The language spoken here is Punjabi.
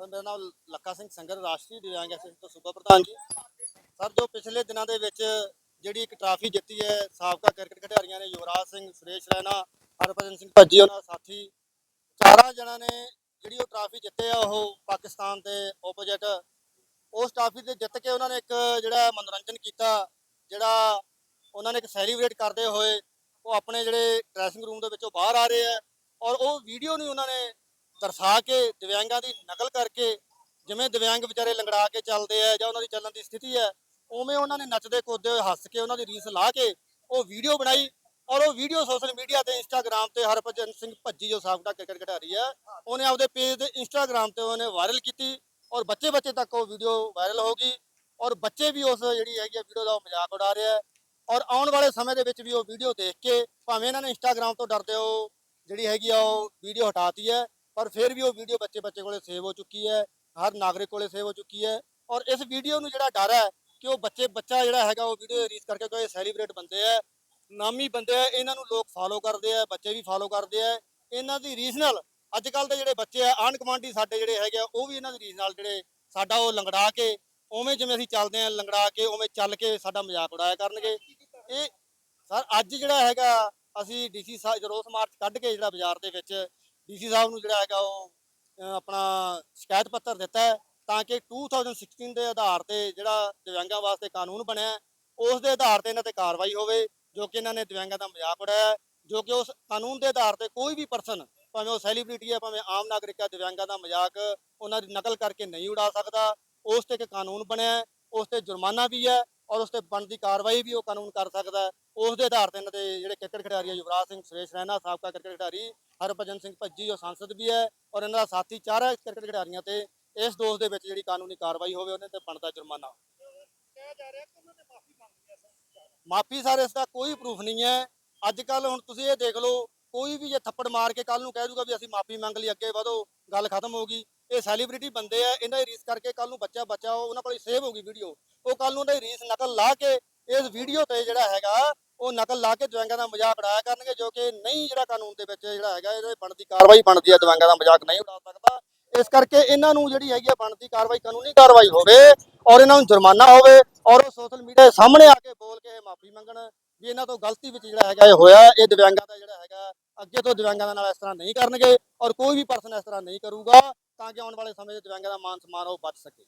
ਸਰ ਮੇਰਾ ਨਾਮ ਲੱਖਾ ਸਿੰਘ ਸੰਗਰ ਰਾਸ਼ਟਰੀ ਦਿਵਿਆਂਗ ਐਸੋਸੀਏਸ਼ਨ ਤੋਂ ਸੂਬਾ ਪ੍ਰਧਾਨ ਜੀ। ਸਰ, ਜੋ ਪਿਛਲੇ ਦਿਨਾਂ ਦੇ ਵਿੱਚ ਜਿਹੜੀ ਇੱਕ ਟਰਾਫੀ ਜਿੱਤੀ ਹੈ, ਸਾਬਕਾ ਕ੍ਰਿਕਟ ਖਿਡਾਰੀਆਂ ਨੇ ਯੁਵਰਾਜ ਸਿੰਘ, ਸੁਰੇਸ਼ ਰੈਨਾ, ਹਰਭਜਨ ਸਿੰਘ ਭੱਜੀ ਉਹਨਾਂ ਸਾਥੀ। ਚਾਰਾਂ ਜਣਾਂ ਨੇ ਜਿਹੜੀ ਉਹ ਟਰਾਫੀ ਜਿੱਤੇ ਆ, ਉਹ ਪਾਕਿਸਤਾਨ ਦੇ ਆਪੋਜੀਟ ਉਸ ਟਰਾਫੀ ਤੇ ਜਿੱਤ ਕੇ ਉਹਨਾਂ ਨੇ ਇੱਕ ਜਿਹੜਾ ਮਨੋਰੰਜਨ ਕੀਤਾ, ਜਿਹੜਾ ਉਹਨਾਂ ਨੇ ਇੱਕ ਸੈਲੀਬ੍ਰੇਟ ਕਰਦੇ ਹੋਏ ਉਹ ਆਪਣੇ ਜਿਹੜੇ ਡਰੈਸਿੰਗ ਰੂਮ ਦੇ ਵਿੱਚੋਂ ਬਾਹਰ ਆ ਰਹੇ ਆ ਔਰ ਉਹ ਵੀਡੀਓ ਨੂੰ ਉਹਨਾਂ ਨੇ ਦਰਸਾ ਕੇ ਦਿਵਿਆਂਗਾਂ ਦੀ ਨਕਲ ਕਰਕੇ ਜਿਵੇਂ ਦਿਵਿਆਂਗ ਵਿਚਾਰੇ ਲੰਗੜਾ ਕੇ ਚੱਲਦੇ ਆ ਜਾਂ ਉਹਨਾਂ ਦੀ ਚੱਲਣ ਦੀ ਸਥਿਤੀ ਹੈ, ਉਵੇਂ ਉਹਨਾਂ ਨੇ ਨੱਚਦੇ ਕੁੱਦਦੇ ਹੋਏ ਹੱਸ ਕੇ ਉਹਨਾਂ ਦੀ ਰੀਸ ਲਾ ਕੇ ਉਹ ਵੀਡੀਓ ਬਣਾਈ ਔਰ ਉਹ ਵੀਡੀਓ ਸੋਸ਼ਲ ਮੀਡੀਆ ਤੇ ਇੰਸਟਾਗ੍ਰam ਤੇ ਹਰਭਜਨ ਸਿੰਘ ਭੱਜੀ ਜੋ ਸਾਬਕਾ ਕ੍ਰਿਕਟ ਖਿਡਾਰੀ ਹੈ, ਉਹਨੇ ਆਪਦੇ ਪੇਜ ਤੇ ਇੰਸਟਾਗ੍ਰam ਤੇ ਉਹਨੇ ਵਾਇਰਲ ਕੀਤੀ ਔਰ ਬੱਚੇ ਬੱਚੇ ਤੱਕ ਉਹ ਵੀਡੀਓ ਵਾਇਰਲ ਹੋ ਗਈ ਔਰ ਬੱਚੇ ਵੀ ਉਸ ਜਿਹੜੀ ਹੈਗੀ ਵੀਡੀਓ ਦਾ ਉਹ ਮਜ਼ਾਕ ਉਡਾ ਰਿਹਾ ਆ ਔਰ ਆਉਣ ਵਾਲੇ ਸਮੇਂ ਦੇ ਵਿੱਚ ਵੀ ਉਹ ਵੀਡੀਓ ਦੇਖ ਕੇ ਭਾਵੇਂ ਇਹਨਾਂ ਨੇ ਇੰਸਟਾਗ੍ਰam ਤੋਂ ਡਰਦੇ ਉਹ ਜਿਹੜੀ ਹੈਗੀ ਆ ਉਹ ਵੀਡੀਓ ਹਟਾਤੀ ਹੈ ਪਰ ਫਿਰ ਵੀ ਉਹ ਵੀਡੀਓ ਬੱਚੇ ਬੱਚੇ ਕੋਲੇ ਸੇਵ ਹੋ ਚੁੱਕੀ ਹੈ, ਹਰ ਨਾਗਰਿਕ ਕੋਲੇ ਸੇਵ ਹੋ ਚੁੱਕੀ ਹੈ ਔਰ ਇਸ ਵੀਡੀਓ ਨੂੰ ਜਿਹੜਾ ਡਰ ਹੈ ਕਿ ਉਹ ਬੱਚੇ, ਬੱਚਾ ਜਿਹੜਾ ਹੈਗਾ ਉਹ ਵੀਡੀਓ ਰੀਸ ਕਰਕੇ ਕੋਈ ਸੈਲੀਬ੍ਰੇਟ ਬੰਦੇ ਆ ਨਾਮੀ ਬੰਦੇ ਆ ਇਹਨਾਂ ਨੂੰ ਲੋਕ ਫਾਲੋ ਕਰਦੇ ਆ ਬੱਚੇ ਵੀ ਫਾਲੋ ਕਰਦੇ ਆ ਇਹਨਾਂ ਦੀ ਰੀਸ ਨਾਲ ਅੱਜ ਕੱਲ ਦੇ ਜਿਹੜੇ ਬੱਚੇ ਆ ਆਂਢ ਗੁਆਂਢੀ ਸਾਡੇ ਜਿਹੜੇ ਹੈਗੇ ਆ, ਉਹ ਵੀ ਇਹਨਾਂ ਦੀ ਰੀਸ ਨਾਲ ਜਿਹੜੇ ਸਾਡਾ ਉਹ ਲੰਗੜਾ ਕੇ, ਉਵੇਂ ਜਿਵੇਂ ਅਸੀਂ ਚੱਲਦੇ ਆ ਲੰਗੜਾ ਕੇ, ਉਵੇਂ ਚੱਲ ਕੇ ਸਾਡਾ ਮਜ਼ਾਕ ਉਡਾਇਆ ਕਰਨਗੇ। ਇਹ ਸਰ ਅੱਜ ਜਿਹੜਾ ਹੈਗਾ, ਅਸੀਂ ਡੀਸੀ ਸਾਹਿਬ ਰੋਸ ਮਾਰਚ ਕੱਢ ਕੇ ਜਿਹੜਾ ਬਾਜ਼ਾਰ ਦੇ ਵਿੱਚ ਡੀਸੀ ਸਾਹਿਬ ਨੂੰ ਜਿਹੜਾ ਹੈਗਾ ਉਹ ਅਹ ਆਪਣਾ ਸ਼ਿਕਾਇਤ ਪੱਤਰ ਦਿੱਤਾ ਹੈ ਤਾਂ ਕਿ 2016 ਦੇ ਆਧਾਰ ਤੇ ਜਿਹੜਾ ਦਿਵਿਆਂਗਾਂ ਵਾਸਤੇ ਕਾਨੂੰਨ ਬਣਿਆ ਹੈ, ਉਸ ਦੇ ਆਧਾਰ ਤੇ ਇਹਨਾਂ ਤੇ ਕਾਰਵਾਈ ਹੋਵੇ ਜੋ ਕਿ ਇਹਨਾਂ ਨੇ ਦਿਵਿਆਂਗਾਂ ਦਾ ਮਜ਼ਾਕ ਉਡਾਇਆ ਹੈ, ਜੋ ਕਿ ਉਸ ਕਾਨੂੰਨ ਦੇ ਆਧਾਰ ਤੇ ਕੋਈ ਵੀ ਪਰਸਨ ਭਾਵੇਂ ਉਹ ਸੈਲੀਬ੍ਰਿਟੀ ਹੈ ਭਾਵੇਂ ਆਮ ਨਾਗਰਿਕ ਹੈ ਦਿਵਿਆਂਗਾਂ ਦਾ ਮਜ਼ਾਕ ਉਹਨਾਂ ਦੀ ਨਕਲ ਕਰਕੇ ਨਹੀਂ ਉਡਾ ਸਕਦਾ। ਉਸ ਤੇ ਇੱਕ ਕਾਨੂੰਨ ਬਣਿਆ ਹੈ, ਉਸ ਤੇ ਜੁਰਮਾਨਾ ਵੀ ਹੈ ਔਰ ਉਸ ਤੇ ਬਣਦੀ ਕਾਰਵਾਈ ਵੀ ਉਹ ਕਾਨੂੰਨ ਕਰ ਸਕਦਾ ਹੈ। ਉਸ ਦੇ ਆਧਾਰ ਤੇ ਇਹਨਾਂ ਦੇ ਜਿਹੜੇ ਕ੍ਰਿਕਟ ਖਿਡਾਰੀ ਹੈ ਯੁਵਰਾਜ ਸਿੰਘ, ਸੁਰੇਸ਼ ਰੈਨਾ ਸਾਬਕਾ ਕ੍ਰਿਕਟ ਖਿਡਾਰੀ ਹਰਭਜਨ ਸਿੰਘ ਭੱਜੀ, ਉਹ ਸੰਸਦ ਵੀ ਹੈ ਔਰ ਇਹਨਾਂ ਦਾ ਸਾਥੀ ਚਾਰ ਕ੍ਰਿਕਟ ਖਿਡਾਰੀਆਂ ਤੇ। ਇਸ ਦੋਸ਼ ਦੇ ਵਿੱਚ ਜਿਹੜੀ ਕਾਨੂੰਨੀ ਕਾਰਵਾਈ ਹੋਵੇ ਉਹਨਾਂ ਤੇ ਬਣਦਾ ਜੁਰਮਾਨਾ। ਮਾਫੀ ਸਰ, ਇਸ ਦਾ ਕੋਈ ਪ੍ਰੂਫ ਨਹੀਂ ਹੈ। ਅੱਜ ਕੱਲ ਹੁਣ ਤੁਸੀਂ ਇਹ ਦੇਖ ਲਓ, ਕੋਈ ਵੀ ਜੇ ਥੱਪੜ ਮਾਰ ਕੇ ਕੱਲ ਨੂੰ ਕਹਿ ਦੂਗਾ ਵੀ ਅਸੀਂ ਮਾਫੀ ਮੰਗ ਲਈ, ਅੱਗੇ ਵਧੋ, ਗੱਲ ਖਤਮ ਹੋ ਗਈ। ਇਹ ਸੈਲੀਬ੍ਰਿਟੀ ਬੰਦੇ ਆ, ਇਹਨਾਂ ਦੀ ਰੀਸ ਕਰਕੇ ਕੱਲ ਨੂੰ ਬੱਚਾ ਬੱਚਾ ਉਹਨਾਂ ਕੋਲ ਸੇਵ ਹੋ ਵੀਡੀਓ ਉਹ ਕੱਲ ਨੂੰ ਉਹਨਾਂ ਦੀ ਰੀਸ ਨਕਲ ਲਾ ਕੇ ਇਸ ਵੀਡੀਓ ਤੇ ਜਿਹੜਾ ਹੈਗਾ, ਉਹ ਨਕਲ ਲਾ ਕੇ ਦਿਵਿਆਂਗਾਂ ਦਾ ਮਜ਼ਾਕ ਉਡਾਇਆ ਕਰਨਗੇ, ਜੋ ਕਿ ਨਹੀਂ ਜਿਹੜਾ ਕਾਨੂੰਨ ਦੇ ਵਿੱਚ ਜਿਹੜਾ ਹੈਗਾ, ਇਹਦੇ ਬਣਦੀ ਕਾਰਵਾਈ ਬਣਦੀ ਹੈ ਦਿਵਿਆਂਗਾਂ ਦਾ ਮਜ਼ਾਕ ਨਹੀਂ ਉਡਾ ਸਕਦਾ। ਇਸ ਕਰਕੇ ਇਹਨਾਂ ਨੂੰ ਜਿਹੜੀ ਹੈਗੀ ਆ, ਬਣਦੀ ਕਾਰਵਾਈ, ਕਾਨੂੰਨੀ ਕਾਰਵਾਈ ਹੋਵੇ ਔਰ ਇਹਨਾਂ ਨੂੰ ਜੁਰਮਾਨਾ ਹੋਵੇ ਔਰ ਉਹ ਸੋਸ਼ਲ ਮੀਡੀਆ ਦੇ ਸਾਹਮਣੇ ਆ ਕੇ ਬੋਲ ਕੇ ਮਾਫੀ ਮੰਗਣ ਵੀ ਇਹਨਾਂ ਤੋਂ ਗਲਤੀ ਵਿੱਚ ਜਿਹੜਾ ਹੈਗਾ, ਇਹ ਹੋਇਆ, ਇਹ ਦਿਵਿਆਂਗਾਂ ਦਾ ਜਿਹੜਾ ਹੈਗਾ, ਅੱਗੇ ਤੋਂ ਦਿਵਿਆਂਗਾਂ ਦੇ ਨਾਲ ਇਸ ਤਰ੍ਹਾਂ ਨਹੀਂ ਕਰਨਗੇ ਔਰ ਕੋਈ ਵੀ ਪਰਸਨ ਇਸ ਤਰ੍ਹਾਂ ਨਹੀਂ ਕਰੂਗਾ। ਤਾਂ ਕਿ ਆਉਣ ਵਾਲੇ ਸਮੇਂ 'ਚ ਦਿਵਿਆਂਗਾਂ ਦਾ ਮਾਨ ਸਨਮਾਨ ਉਹ ਬਚ ਸਕੇ।